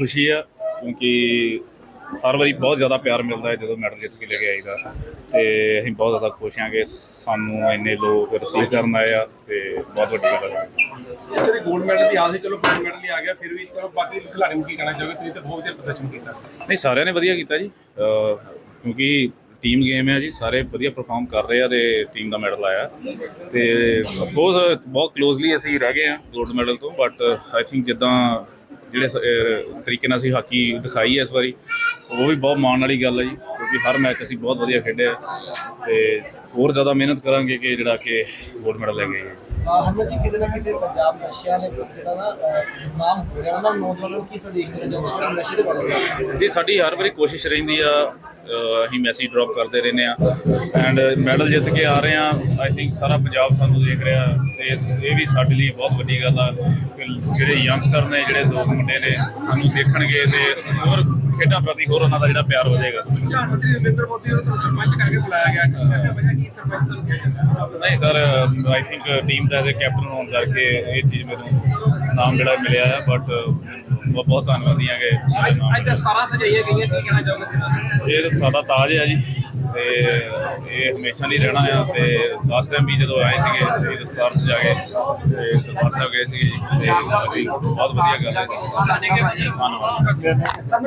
ਖੁਸ਼ੀ ਆ ਕਿਉਂਕਿ ਹਰ ਵਾਰੀ ਬਹੁਤ ਜ਼ਿਆਦਾ ਪਿਆਰ ਮਿਲਦਾ ਹੈ ਜਦੋਂ ਮੈਡਲ ਜਿੱਤ ਕੇ ਲੈ ਕੇ ਆਈਦਾ। ਤੇ ਅਸੀਂ ਬਹੁਤ ਜ਼ਿਆਦਾ ਖੁਸ਼ ਹਾਂ ਕਿ ਸਾਨੂੰ ਇੰਨੇ ਲੋਕ ਰਿਸੀਵ ਕਰਨ ਆਏ ਆ ਤੇ ਬਹੁਤ ਵੱਡੀ ਗੱਲ ਹੈ ਜਿਹੜੇ 골ਡ ਮੈਡਲ ਦੀ ਆਸ ਸੀ ਚਲੋ 골ਡ ਮੈਡਲ ਹੀ ਆ ਗਿਆ ਫਿਰ ਵੀ ਚਲੋ ਬਾਕੀ ਖਿਡਾਰੀ ਨੂੰ ਕੀ ਕਹਿਣਾ ਚਾਹੋਗੇ? ਤੁਸੀਂ ਤਾਂ ਬਹੁਤ ਵਧੀਆ ਪ੍ਰਦਰਸ਼ਨ ਕੀਤਾ। ਨਹੀਂ ਸਾਰਿਆਂ ਨੇ ਵਧੀਆ ਕੀਤਾ ਜੀ। ਕਿਉਂਕਿ ਟੀਮ ਗੇਮ ਹੈ ਜੀ ਸਾਰੇ ਵਧੀਆ ਪਰਫਾਰਮ ਕਰ ਰਹੇ ਆ ਤੇ ਟੀਮ ਦਾ ਮੈਡਲ ਆਇਆ। ਤੇ ਅਫਕੋਰਸ ਬਹੁਤ ਕਲੋਜ਼ਲੀ ਅਸੀਂ ਰਹਿ ਗਏ ਆ ਗੋਲਡ ਮੈਡਲ ਤੋਂ ਬਟ ਆਈ ਥਿੰਕ ਜਿੱਦਾਂ ਜਿਹੜੇ ਤਰੀਕੇ ਨਾਲ ਅਸੀਂ ਹਾਕੀ ਦਿਖਾਈ ਹੈ ਇਸ ਵਾਰੀ ਉਹ ਵੀ ਬਹੁਤ ਮਾਣ ਵਾਲੀ ਗੱਲ ਹੈ ਜੀ ਕਿਉਂਕਿ ਹਰ ਮੈਚ ਅਸੀਂ ਬਹੁਤ ਵਧੀਆ ਖੇਡਿਆ ਤੇ ਹੋਰ ਜ਼ਿਆਦਾ ਮਿਹਨਤ ਕਰਾਂਗੇ ਕਿ ਜਿਹੜਾ ਕਿ ਗੋਲਡ ਮੈਡਲ ਲੈ ਕੇ ਆਈਏ। ਹਮਨ ਜੀ ਕਿਤੇ ਨਾ ਕਿਤੇ ਪੰਜਾਬ ਨਸ਼ਿਆਂ ਦੇ ਜਿਹੜਾ ਨਾ ਅਹ, ਨਾਮ ਹੋ ਰਿਹਾ ਉਹਨਾਂ ਨੂੰ ਨੌਜਵਾਨਾਂ ਨੂੰ ਕੀ ਸੰਦੇਸ਼ ਦੇਣਾ ਚਾਹੁੰਦੇ ਹੋ? ਨਸ਼ੇ ਦੇ ਬਾਰੇ? ਜੀ ਸਾਡੀ ਹਰ ਵਾਰੀ ਕੋਸ਼ਿਸ਼ ਰਹਿੰਦੀ ਆ ਅਸੀਂ ਮੈਸੇਜ ਡ੍ਰੌਪ ਕਰਦੇ ਰਹਿੰਦੇ ਆ ਐਂਡ ਮੈਡਲ ਜਿੱਤ ਕੇ ਆ ਰਹੇ ਆ ਆਈ ਥਿੰਕ ਸਾਰਾ ਪੰਜਾਬ ਸਾਨੂੰ ਦੇਖ ਰਿਹਾ ਤੇ ਇਹ ਵੀ ਸਾਡੇ ਲਈ ਬਹੁਤ ਵੱਡੀ ਗੱਲ ਆ ਕਿ ਜਿਹੜੇ ਯੰਗਸਟਰ ਨੇ ਜਿਹੜੇ ਦੋ ਮੁੰਡੇ ਨੇ ਸਾਨੂੰ ਦੇਖਣਗੇ ਤੇ ਹੋਰ ਖੇਡਾਂ ਪ੍ਰਤੀ ਹੋਰ ਉਹਨਾਂ ਦਾ ਜਿਹੜਾ ਪਿਆਰ ਹੋ ਜਾਏਗਾ। ਪ੍ਰਧਾਨ ਮੰਤਰੀ ਨਰਿੰਦਰ ਮੋਦੀ ਨੂੰ ਸਰਪੰਚ ਕਰਕੇ ਬੁਲਾਇਆ ਗਿਆ। ਕੀ ਕਹਿੰਦੇ ਵਜ੍ਹਾ ਕੀ ਸਰਪੰਚ ਨੂੰ ਕਿਹਾ ਜਾਂਦਾ ਨਹੀਂ ਸਰ ਆਈ ਥਿੰਕ ਟੀਮ ਦਾ ਐਜ਼ ਅ ਕੈਪਟਨ ਹੋਣ ਕਰਕੇ ਇਹ ਚੀਜ਼ ਮੈਨੂੰ ਨਾਮ ਜਿਹੜਾ ਮਿਲਿਆ ਹੈ ਬਟ ਬਹੁਤ ਬਹੁਤ ਧੰਨਵਾਦੀ ਹਾਂ ਕਿ ਨਾਮ ਅੱਜ ਤਾਂ 17 ਸਜਾਈਆਂ ਗਈਆਂ ਕੀ ਕਹਿਣਾ ਚਾਹੋਗੇ ਸਿਰਾਂ? ਨੂੰ ਇਹ ਤਾਂ ਸਾਡਾ ਤਾਜ ਹੈ ਜੀ ਤੇ ਇਹ ਹਮੇਸ਼ਾ ਨਹੀਂ ਰਹਿਣਾ ਆ ਤੇ ਲਾਸਟ ਟਾਈਮ ਵੀ ਜਦੋਂ ਆਏ ਸੀਗੇ ਤੇ ਦਸਤਾਰ ਸਜਾ ਕੇ ਤੇ ਦਰਬਾਰ ਸਾਹਿਬ ਗਏ ਸੀਗੇ ਜੀ ਤੇ ਬਹੁਤ ਵਧੀਆ ਗੱਲ ਹੈ ਧੰਨਵਾਦ।